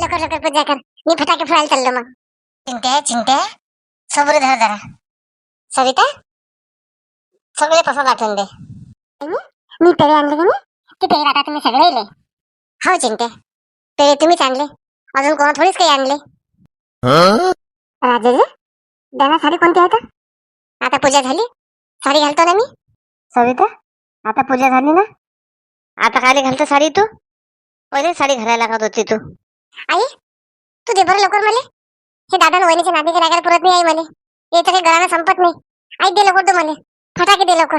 लवकर लवकर पूजा कर. मी फटाके फोडायला चाललो मग. चिंट्या चिंट्या सबुरी धर जरा. सविता? सगळे पसंत आठवून दे. मी पेढे आणले की नाही ते पेढे आता तुम्ही सगळे इले. हो चिंट्या पेढे तुम्हीच आणले. अजून कोणा थोडीच काही आणले. राजेश त्यांना साडी कोणती आहे? आता पूजा झाली. साडी घालतो ना मी. सविता आता पूजा झाली ना? आता खाली घालतो साडी तू. पहिले साडी घालायला लागत होती तू. आई तू दे बरं लवकर मला. हे दादा वहिनीच्या नादी रागायला पुरत नाही आई मला. याचं काही गळानं संपत नाही. आई दे लवकर तू मला. फटाके दे लवकर.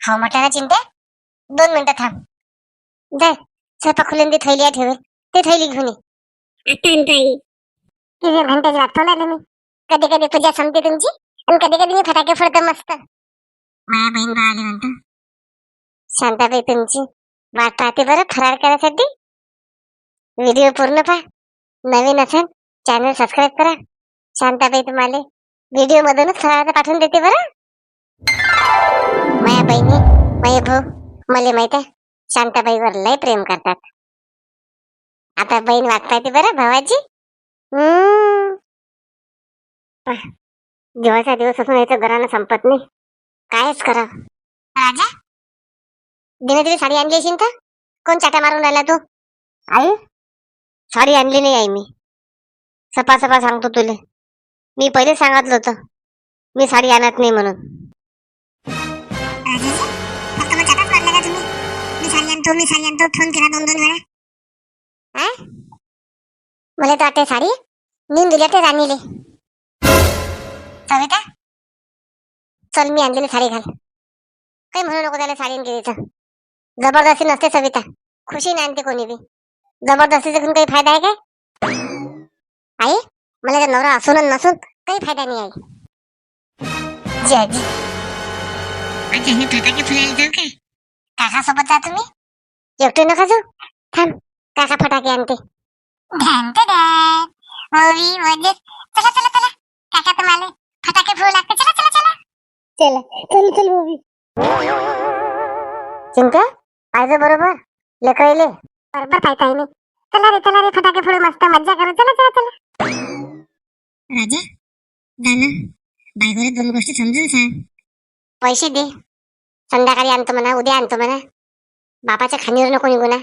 हो म्हटलं ना चिंता. दोन मिनिटं थांब. जाय. स्वयंपाक खुलून ती थैली आहे ठेवेल. ते थैली घेऊन ये. तिथे घंट्याची वाट पाहून मी. कधी कधी पूजा संपते तुमची आणि कधी कधी मी फटाके फोडतो मस्त. माया बहीण आली म्हणतो. शांताबाई तुमची वाट पाहते बरं फरार करायसाठी? व्हिडिओ पूर्ण पहा. नवीन असेल चॅनल सबस्क्राईब करा. शांताबाई तुम्हाला व्हिडिओ मधूनच फराळाचं पाठवून देते बरं. माया बहिणी माया भाऊ मला माहीत आहे शांताबाईवर लय प्रेम करतात. आता बहीण वागता येते बरं भावाची? पहा, दिवसा दिवस असून यायचं घरानं संपत नाही. कायच करा राजा दिने दिली साडी आणली असेल तर? कोण चाटा मारून राहिला तू? आई? साडी आणली नाही आई मी. सपा सपा सांगतो तुले. मी पहिले सांगितलं होतं. मी साडी आणत नाही म्हणून. मला तर वाटते साडी नेऊन दिल्या ते राणीले. सविता चल मी आणलेली साडी घाल. काही म्हणू नको त्याला साडी गेलीचं जबरदस्ती नसते सविता. खुशी नाही आणते कोणी बी. जबरदस्तीचा घेऊन काही फायदा आहे काय? आई मला तर नवरा असून आणि नसून काही फायदा नाही आहे. जी. आजी अच्छा हे फटाके फुलायला जाऊ काय? काका सोबत जा तुम्ही. एकटे नका जाऊ. थांब काका फटाके आणते. ध्यान ते ध्यान ओवी म्हणजे चला चला चला. काका तुम्हाला फटाके फुलू लागते चला चला चला. चला चल चल ओवी. चिंता? पाहिजे बरोबर लेकरायले बरोबर पाहता येईल चला रे चला रे फटाके फोडू मस्त मज्जा करू. चला चला चला. राजा दाना बायकोला दोन गोष्टी समजून सांग. पैसे दे. संध्याकाळी आणतो म्हणा उद्या आणतो म्हणा. बापाच्या खाणीवर नको निघू ना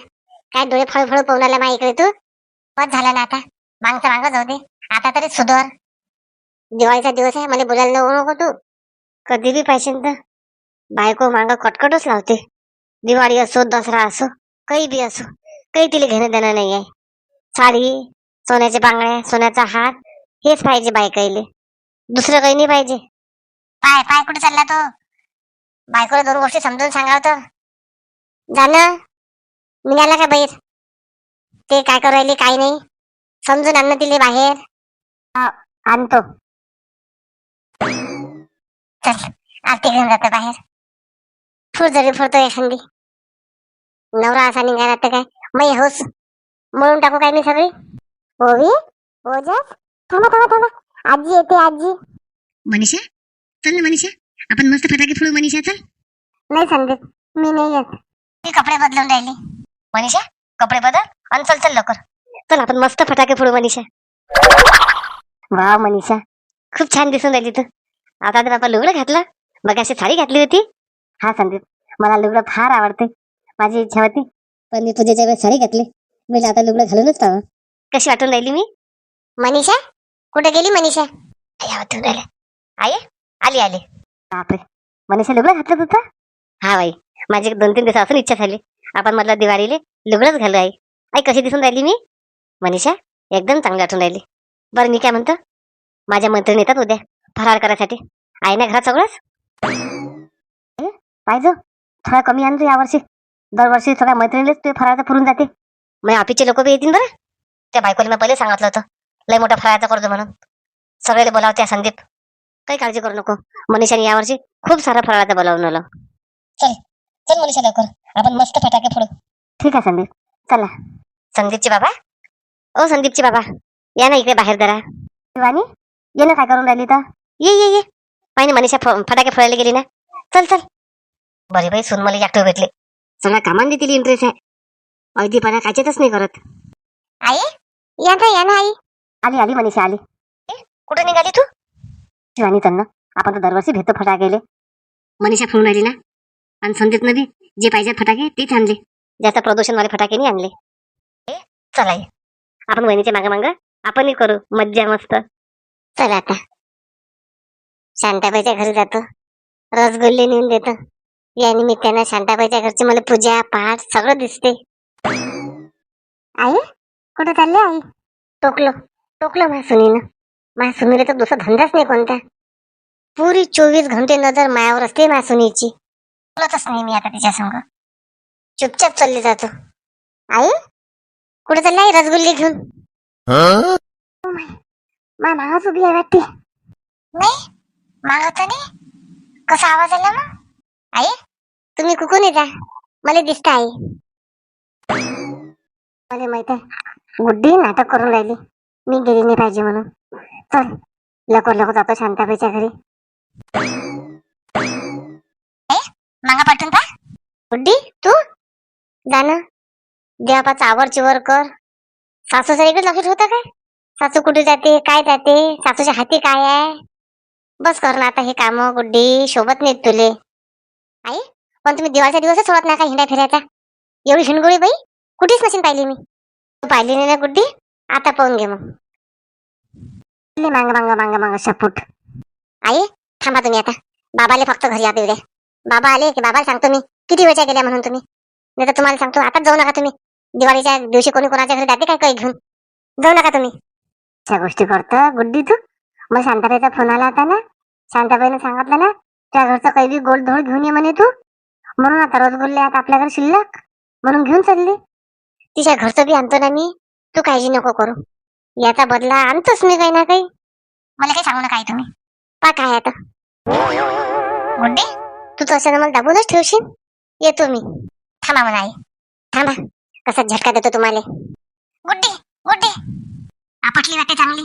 काय डोळे फळ फळ पाहून आला मा इकडे तू? बस झाला ना आता. मागचं मागं जाऊ दे. आता तरी सुधर. दिवाळीचा दिवस आहे मला बोलायला नको नको तू. कधी बी पाहिजे तर बायको मागं कटकटच लावते. दिवाळी असो दसरा असो काही बी असो. काही तिला घेणं देणं नाही आहे साडी सोन्याचे बांगड्या सोन्याचा हार हेच पाहिजे बायकाईले. दुसरं काही नाही पाहिजे. पाय पाय कुठे चालला तो? बायकोला दोन गोष्टी समजून सांगावं तर. जाणं. निघाला का बाहेर? ते काय करू राहिली काय नाही. समजून आणणं तिले बाहेर. आणतो. चल आरती घेऊन जातो बाहेर. फुर जरी फुरतो एखादी. नवरा असा निघाला तर काय? मै होस. म्हणून टाकू काय मी सगळी? ओवी ओजस थांबा थांबा थांबा. आजी येते आजी. मनीषा चल ना मनीषा. आपण मस्त फटाके फोडू मनीषा चल. नाही संदीप मी नाही येत. मी कपडे बदलून राहिली. मनीषा कपडे बदल आणि चल चल लवकर. चल आपण मस्त फटाके फोडू मनीषा. वा मनीषा. खूप छान दिसून राहिली तू. आता तर बाबा लुगडं घातलं. बघ अशी साडी घातली होती. हा संदीप. मला लुगडं फार आवडते. माझी इच्छा होती. पण मी पूजेच्या वेळेस साडी घातली. मी आता लुगडं घालूनच पाहावं कशी वाटून राहिली मी? मनीषा? कुठे गेली मनीषा? आई राहिले. आई आली आली. बापरे. मनीषा लुगडं घातलं होतं हा बाई. माझी दोन तीन दिवसापासून इच्छा झाली. आपण म्हटलं दिवाळीले लुगडंच घालू आई. आई कशी दिसून राहिली मी? मनीषा एकदम चांगली आठवून राहिली. बरं मी काय म्हणतो? माझ्या मैत्रिणी येतात उद्या फराळ करायसाठी. आहे ना घरात सगळंच पाहिजे थोडा कमी आणतो यावर्षी. दरवर्षी सगळ्या मैत्रिणीलाच ते फराळाचं पुरून जाते. मग ऑफिसचे लोक बी येतील बरं. त्या बायकोला मी पहिले सांगितलं होतं. लय मोठा फराळाचा करतो म्हणून. सगळ्याला बोलावत्या संदीप. काही काळजी करू नको. मनीषाने यावर्षी खूप सारा फराळाचा बोलावून आलं. चल चल मनीषा लवकर. आपण मस्त फटाके फोडू. ठीक आहे संदीप. चला. संदीपचे बाबा? ओ संदीपचे बाबा या ना इकडे बाहेर जरा. शिवानी ये ना काय करून राहिली तर ये ये ये. पाहिजे मनीषा फ- फटाके फोडायला गेली ना? चल चल. बरे बाई सून मला एकटं भेटले. सगळ्या कामांनी तिला इंटरेस्ट आहे. अगदीपणा काचेतच नाही करत. आई या ना या ना आई. आली आली मनीषा आली. कुठे निघाली तू? शिवानी तन्न आपण तर दरवर्षी भेटतो फटाके गेले मनीषा फोन आली ना? आणि संदीप नदी जे पाहिजे फटाके तेच आणले. जास्त प्रदूषणवाले फटाके नाही आणले. ए, चला ये. आपण वहिनीच्या मागे माग आपणही करू. मज्जा मस्त. चल आता. शांताबाईच्या घरी जातो. रसगुल्ले नेऊन देतो. या निमित्तानं शांताबाईच्या घरची मला पूजा पाठ सगळं दिसते. आई कुठे चालले आई? टोकलो टोकलो माझ्या सुनीनं माझ्या सुनीला तर दुसरा धंदाच नाही कोणता. पुरी चोवीस घंटे नजर मायावर असते माझ्या सुनीची बोलतच नाही मी आता तिच्या संग. चुपचाप चालले जातो. आई कुठे चालली आई रसगुल्ले घेऊन? मा मागच उभी आहे वाटते. नाही मागत नाही. कसा आवाज आला मग? आई? तुम्ही कुकून येता? मला दिसत आई मला माहीत आहे गुड्डी नाटक करून राहिली. मी गेली नाही पाहिजे म्हणून. चल लवकर लवकर जातो शांताबाईच्या घरी. मागा पाठवून पा. गुड्डी तू? जा ना देवापाचा आवर चिवर कर. सासूच्या इकडे लक्ष होतं काय? सासू कुठे जाते काय जाते? सासूच्या हाती काय आहे? बस कर ना आता हे काम गुड्डी शोभत नाहीत तुले. आई पण तुम्ही दिवाळीच्या दिवसच सोडत नाही का हिंडा फिरायचा. एवढी हिंडगोळी बाई कुठेच नसेल पाहिली मी. तू पाहिली नाही ना गुड्डी आता पाहून घे मग. लय मांग मांग मांग मांग शपूट आई थांबा तुम्ही आता. बाबाले फक्त घरी आता उद्या बाबा आले की बाबाला सांगतो मी किती वेळच्या गेल्या म्हणून तुम्ही. नाही तर तुम्हाला सांगतो आताच जाऊ नका तुम्ही. दिवाळीच्या दिवशी कोणी कोणाच्या घरी जाते काय काही घेऊन? जाऊ नका तुम्ही. अशा गोष्टी करतो गुड्डी तू. मग शांताबाईचा फोन आला होता ना? शांताबाईने सांगितलं ना त्या घरचं काही बी गोल धोळ घेऊन ये म्हणे तू. म्हणून आता रसगुल्ले आता आपल्याकडे शिल्लक? म्हणून घेऊन चालली. तिच्या घरचं बी आणतो ना मी तू काळजी नको करू. याचा बदला आणतोच मी काही ना काही. मला काही सांगू नका आई तुम्ही. पा काय आता. गुड्डी तू तसं मला दाबूनच ठेवशील. येतो मी. थांबा मला आई. थांबा. कसा झटका देतो तुम्हाला. गुड्डे गुड्डे आपटली वाटते चांगली.